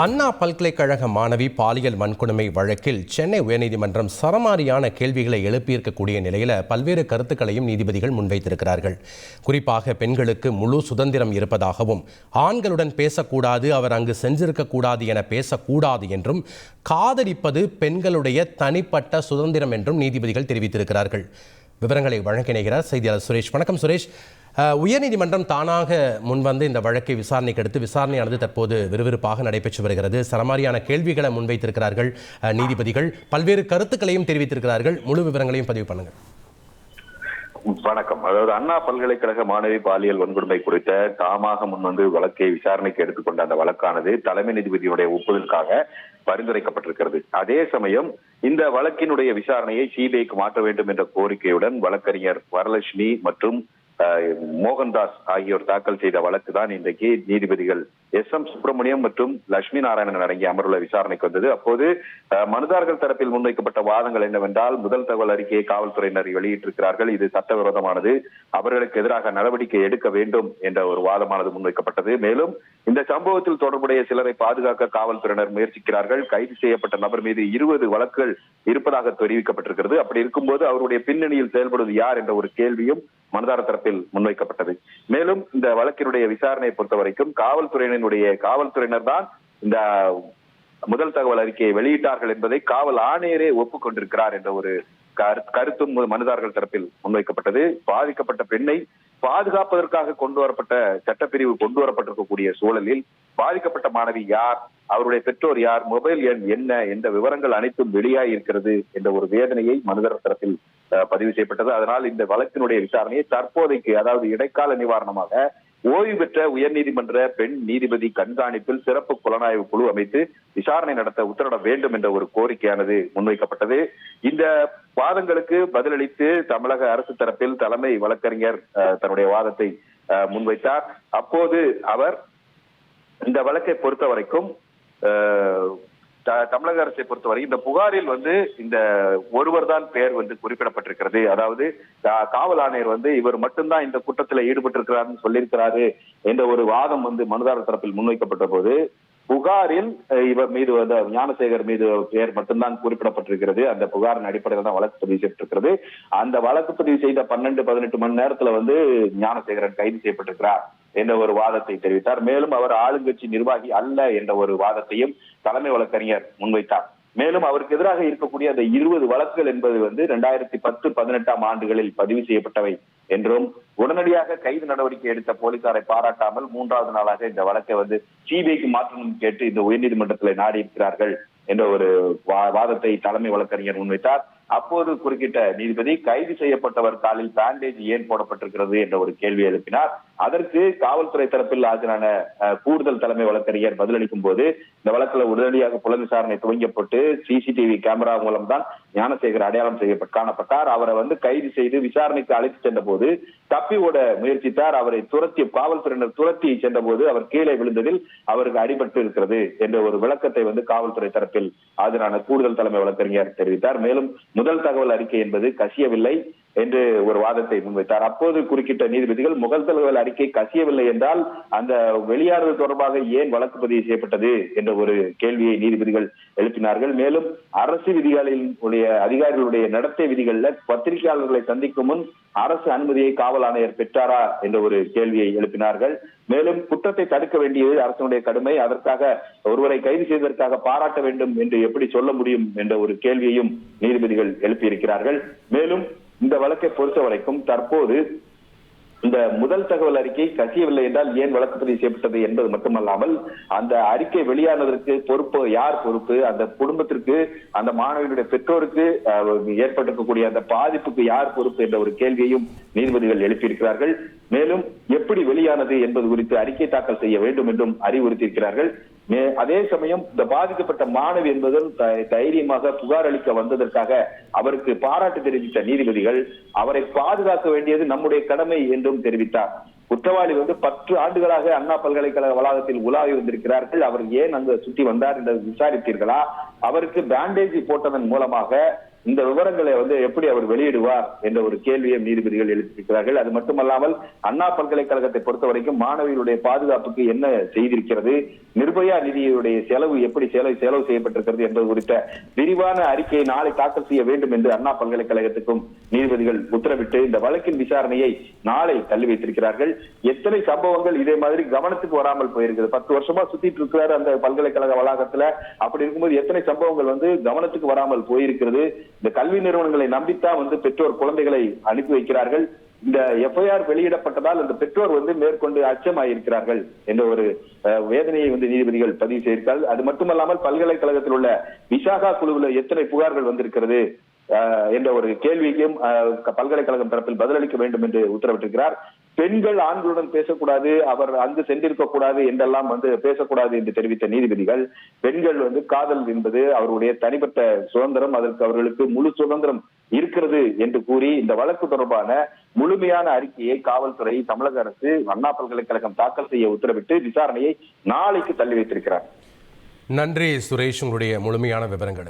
அண்ணா பல்கலைக்கழக மாணவி பாலியல் வன்கொடுமை வழக்கில் சென்னை உயர்நீதிமன்றம் சரமாரியான கேள்விகளை எழுப்பியிருக்கக்கூடிய நிலையில் பல்வேறு கருத்துக்களையும் நீதிபதிகள் முன்வைத்திருக்கிறார்கள். குறிப்பாக பெண்களுக்கு முழு சுதந்திரம் இருப்பதாகவும் ஆண்களுடன் பேசக்கூடாது அவர் அங்கு சென்றிருக்கக்கூடாது என பேசக்கூடாது என்றும் காதலிப்பது பெண்களுடைய தனிப்பட்ட சுதந்திரம் என்றும் நீதிபதிகள் தெரிவித்திருக்கிறார்கள். விவரங்களை வழங்கிணைகிறார் செய்தியாளர் சுரேஷ். வணக்கம் சுரேஷ். உயர்நீதிமன்றம் தானாக முன்வந்து இந்த வழக்கை விசாரணைக்கு எடுத்து விசாரணையானது தற்போது விறுவிறுப்பாக நடைபெற்று வருகிறது. சரமாரியான கேள்விகளை முன்வைத்திருக்கிறார்கள் நீதிபதிகள். பல்வேறு கருத்துக்களையும் தெரிவித்திருக்கிறார்கள். முழு விவரங்களையும் பதிவு பண்ணுங்கள். வணக்கம். அதாவது அண்ணா பல்கலைக்கழக மாணவி பாலியல் வன்கொடுமை குறித்த தாமாக முன்வந்து வழக்கை விசாரணைக்கு எடுத்துக்கொண்ட அந்த வழக்கானது தலைமை நீதிபதியுடைய ஒப்புதலுக்காக பரிந்துரைக்கப்பட்டிருக்கிறது. அதே சமயம் இந்த வழக்கினுடைய விசாரணையை சிபிஐக்கு மாற்ற வேண்டும் என்ற கோரிக்கையுடன் வழக்கறிஞர் வரலட்சுமி மற்றும் மோகன்தாஸ் ஆகியோர் தாக்கல் செய்த வழக்கு தான் இன்றைக்கு நீதிபதிகள் எஸ் எம் சுப்பிரமணியம் மற்றும் லட்சுமி நாராயணன் அடங்கிய அமர்வுல விசாரணைக்கு வந்தது. அப்போது அஹ், மனுதாரர்கள் தரப்பில் முன்வைக்கப்பட்ட வாதங்கள் என்னவென்றால் முதல் தகவல் அறிக்கையை காவல்துறையினர் வெளியிட்டிருக்கிறார்கள். இது சட்டவிரோதமானது. அவர்களுக்கு எதிராக நடவடிக்கை எடுக்க வேண்டும் என்ற ஒரு வாதமானது முன்வைக்கப்பட்டது. மேலும் இந்த சம்பவத்தில் தொடர்புடைய சிலரை பாதுகாக்க காவல்துறையினர் முயற்சிக்கிறார்கள். கைது செய்யப்பட்ட நபர் மீது இருபது வழக்குகள் இருப்பதாக தெரிவிக்கப்பட்டிருக்கிறது. அப்படி இருக்கும்போது அவருடைய பின்னணியில் செயல்படுவது யார் என்ற ஒரு கேள்வியும் மனதார தரப்பில் முன்வைக்கப்பட்டது. மேலும் இந்த வழக்கினுடைய விசாரணையை பொறுத்த வரைக்கும் காவல்துறையினுடைய காவல்துறையினர் தான் இந்த முதல் தகவல் அறிக்கையை வெளியிட்டார்கள் என்பதை காவல் ஆணையரே ஒப்புக்கொண்டிருக்கிறார் என்ற ஒரு கருத்தும் மனுதாரர்கள் தரப்பில் முன்வைக்கப்பட்டது. பாதிக்கப்பட்ட பெண்ணை பாதுகாப்பதற்காக கொண்டு வரப்பட்ட சட்டப்பிரிவு கொண்டு வரப்பட்டிருக்கக்கூடிய சூழலில் பாதிக்கப்பட்ட மாணவி யார் அவருடைய பெற்றோர் யார் மொபைல் எண் என்ன எந்த விவரங்கள் அனைத்தும் வெளியாகி இருக்கிறது என்ற ஒரு வேதனையை மனுதாரர் தரப்பில் பதிவு செய்யப்பட்டது. அதனால் இந்த வழக்கினுடைய விசாரணையை தற்போதைக்கு அதாவது இடைக்கால நிவாரணமாக ஓய்வு பெற்ற உயர்நீதிமன்ற பெண் நீதிபதி கண்காணிப்பில் சிறப்பு புலனாய்வு குழு அமைத்து விசாரணை நடத்த உத்தரவிட வேண்டும் என்ற ஒரு கோரிக்கையானது முன்வைக்கப்பட்டது. இந்த வாதங்களுக்கு பதிலளித்து தமிழக அரசு தரப்பில் தலைமை வழக்கறிஞர் தன்னுடைய வாதத்தை முன்வைத்தார். அப்போது அவர் இந்த வழக்கை பொறுத்த வரைக்கும் தமிழக அரசை பொறுத்தவரை இந்த புகாரில் வந்து இந்த ஒருவர் தான் பெயர் வந்து குறிப்பிடப்பட்டிருக்கிறது. அதாவது காவல் ஆணையர் வந்து இவர் மட்டும்தான் இந்த குற்றத்தில் ஈடுபட்டிருக்கிறார்னு சொல்லியிருக்கிறாரு என்ற ஒரு வாதம் வந்து மனுதாரர் தரப்பில் முன்வைக்கப்பட்ட போது புகாரில் இவர் மீது வந்து ஞானசேகர் மீது பெயர் மட்டும்தான் குறிப்பிடப்பட்டிருக்கிறது. அந்த புகாரின் அடிப்படையில் தான் வழக்கு பதிவு செய்யப்பட்டிருக்கிறது. அந்த வழக்கு பதிவு செய்த பன்னெண்டு பதினெட்டு மணி நேரத்துல வந்து ஞானசேகரன் கைது செய்யப்பட்டிருக்கிறார். என்ற ஒரு வாதத்தை தெரிவித்தார். மேலும் அவர் ஆளுங்கட்சி நிர்வாகி அல்ல என்ற ஒரு வாதத்தையும் தலைமை வழக்கறிஞர் முன்வைத்தார். மேலும் அவருக்கு எதிராக இருக்கக்கூடிய அந்த இருபது வழக்குகள் என்பது வந்து ரெண்டாயிரத்தி பத்து பதினெட்டாம் ஆண்டுகளில் பதிவு செய்யப்பட்டவை என்றும் உடனடியாக கைது நடவடிக்கை எடுத்த போலீசாரை பாராட்டாமல் மூன்றாவது நாளாக இந்த வழக்கை வந்து சிபிஐக்கு மாற்றணும் கேட்டு இந்த உயர்நீதிமன்றத்தில் நாடி இருக்கிறார்கள் என்ற ஒரு வா- வாதத்தை தலைமை வழக்கறிஞர் முன்வைத்தார். அப்போது குறுக்கிட்ட நீதிபதி கைது செய்யப்பட்டவர் காலில் பேண்டேஜ் ஏன் போடப்பட்டிருக்கிறது என்ற ஒரு கேள்வி எழுப்பினார். அதற்கு காவல்துறை தரப்பில் ஆஜரான கூடுதல் தலைமை வழக்கறிஞர் பதிலளிக்கும் போது இந்த வழக்குல உடனடியாக புலன் விசாரணை துவங்கப்பட்டு சிசிடிவி கேமரா மூலம் தான் ஞானசேகர் அடையாளம் செய்யப்பட்டு காணப்பட்டார். அவரை வந்து கைது செய்து விசாரணைக்கு அழைத்து சென்ற போது தப்பி ஓட முயற்சித்தார். அவரை துரத்தி காவல்துறையினர் துரத்தி சென்ற போது அவர் கீழே விழுந்ததில் அவருக்கு அடிபட்டு இருக்கிறது என்ற ஒரு விளக்கத்தை வந்து காவல்துறை தரப்பில் ஆஜரான கூடுதல் தலைமை வழக்கறிஞர் தெரிவித்தார். மேலும் முதல் தகவல் அறிக்கை என்பது கசியவில்லை. என்று ஒரு வாதத்தை முன்வைத்தார். அப்போது குறுக்கிட்ட நீதிபதிகள் முகல்தல்கள் அறிக்கை கசியவில்லை என்றால் அந்த வெளியாறுவது தொடர்பாக ஏன் வழக்கு பதிவு செய்யப்பட்டது என்ற ஒரு கேள்வியை நீதிபதிகள் எழுப்பினார்கள். மேலும் அரசு விதிகளின் உடைய அதிகாரிகளுடைய நடத்தை விதிகள்ல பத்திரிகையாளர்களை சந்திக்கும் முன் அரசு அனுமதியை காவல் ஆணையர் பெற்றாரா என்ற ஒரு கேள்வியை எழுப்பினார்கள். மேலும் குற்றத்தை தடுக்க வேண்டியது அரசனுடைய கடுமை. அதற்காக ஒருவரை கைது செய்வதற்காக பாராட்ட வேண்டும் என்று எப்படி சொல்ல முடியும் என்ற ஒரு கேள்வியையும் நீதிபதிகள் எழுப்பியிருக்கிறார்கள். மேலும் இந்த வழக்கை பொறுத்த வரைக்கும் தற்போது இந்த முதல் தகவல் அறிக்கை கசியவில்லை என்றால் ஏன் வழக்கு பதிவு செய்யப்பட்டது என்பது மட்டுமல்லாமல் அந்த அறிக்கை வெளியானதற்கு பொறுப்பு யார் பொறுப்பு? அந்த குடும்பத்திற்கு அந்த மாணவியினுடைய பெற்றோருக்கு அஹ், ஏற்பட்டிருக்கக்கூடிய அந்த பாதிப்புக்கு யார் பொறுப்பு என்ற ஒரு கேள்வியையும் நீதிபதிகள் எழுப்பியிருக்கிறார்கள். மேலும் எப்படி வெளியானது என்பது குறித்து அறிக்கை தாக்கல் செய்ய வேண்டும் என்றும் அறிவுறுத்தியிருக்கிறார்கள். அதே சமயம் இந்த பாதிக்கப்பட்ட மாணவி என்பதில் த- தைரியமாக புகார் அளிக்க வந்ததற்காக அவருக்கு பாராட்டு தெரிவித்த நீதிபதிகள் அவரை பாதுகாக்க வேண்டியது நம்முடைய கடமை என்றும் தெரிவித்தார். குற்றவாளி வந்து பத்து ஆண்டுகளாக அண்ணா பல்கலைக்கழக வளாகத்தில் உலாவி வந்திருக்கிறார்கள். அவர் ஏன் அங்கு சுற்றி வந்தார் என்று விசாரித்தீர்களா? அவருக்கு பேண்டேஜ் போட்டதன் மூலமாக இந்த விவரங்களை வந்து எப்படி அவர் வெளியிடுவார் என்ற ஒரு கேள்வியை நீதிபதிகள் எழுப்பியிருக்கிறார்கள். அது மட்டுமல்லாமல் அண்ணா பல்கலைக்கழகத்தை பொறுத்த வரைக்கும் மாணவிகளுடைய பாதுகாப்புக்கு என்ன செய்திருக்கிறது நிர்பயா நிதியுடைய செலவு எப்படி செலவு செலவு செய்யப்பட்டிருக்கிறது என்பது குறித்த விரிவான அறிக்கையை நாளை தாக்கல் செய்ய வேண்டும் என்று அண்ணா பல்கலைக்கழகத்துக்கும் நீதிபதிகள் உத்தரவிட்டு இந்த வழக்கின் விசாரணையை நாளை தள்ளி வைத்திருக்கிறார்கள். எத்தனை சம்பவங்கள் இதே மாதிரி கவனத்துக்கு வராமல் போயிருக்கிறது பத்து வருஷமா சுத்திட்டு இருக்கிறாரு அந்த பல்கலைக்கழக வளாகத்துல. அப்படி இருக்கும்போது எத்தனை சம்பவங்கள் வந்து கவனத்துக்கு வராமல் போயிருக்கிறது. இந்த கல்வி நிறுவனங்களை நம்பித்தான் வந்து பெற்றோர் குழந்தைகளை அனுப்பி வைக்கிறார்கள். இந்த எஃப்ஐஆர் வெளியிடப்பட்டதால் அந்த பெற்றோர் வந்து மேற்கொண்டு அச்சமாயிருக்கிறார்கள் என்ற ஒரு அஹ், வேதனையை வந்து நீதிபதிகள் பதிவு செய்திருக்கிறார்கள். அது மட்டுமல்லாமல் பல்கலைக்கழகத்தில் உள்ள விசாகா குழுவில் எத்தனை புகார்கள் வந்திருக்கிறது என்ற ஒரு கேள்விக்கும் பல்கலைக்கழகம் தரப்பில் பதிலளிக்க வேண்டும் என்று உத்தரவிட்டிருக்கிறார். பெண்கள் ஆண்களுடன் பேசக்கூடாது அவர் அங்கு சென்றிருக்க கூடாது என்றெல்லாம் வந்து பேசக்கூடாது என்று தெரிவித்த நீதிபதிகள் பெண்கள் வந்து காதல் என்பது அவருடைய தனிப்பட்ட சுதந்திரம் அதற்கு அவர்களுக்கு முழு சுதந்திரம் இருக்கிறது என்று கூறி இந்த வழக்கு தொடர்பான முழுமையான அறிக்கையை காவல்துறை தமிழக அரசு அண்ணா பல்கலைக்கழகம் தாக்கல் செய்ய உத்தரவிட்டு விசாரணையை நாளைக்கு தள்ளி வைத்திருக்கிறார். நன்றி சுரேஷ் உங்களுடைய முழுமையான விவரங்களுக்கு.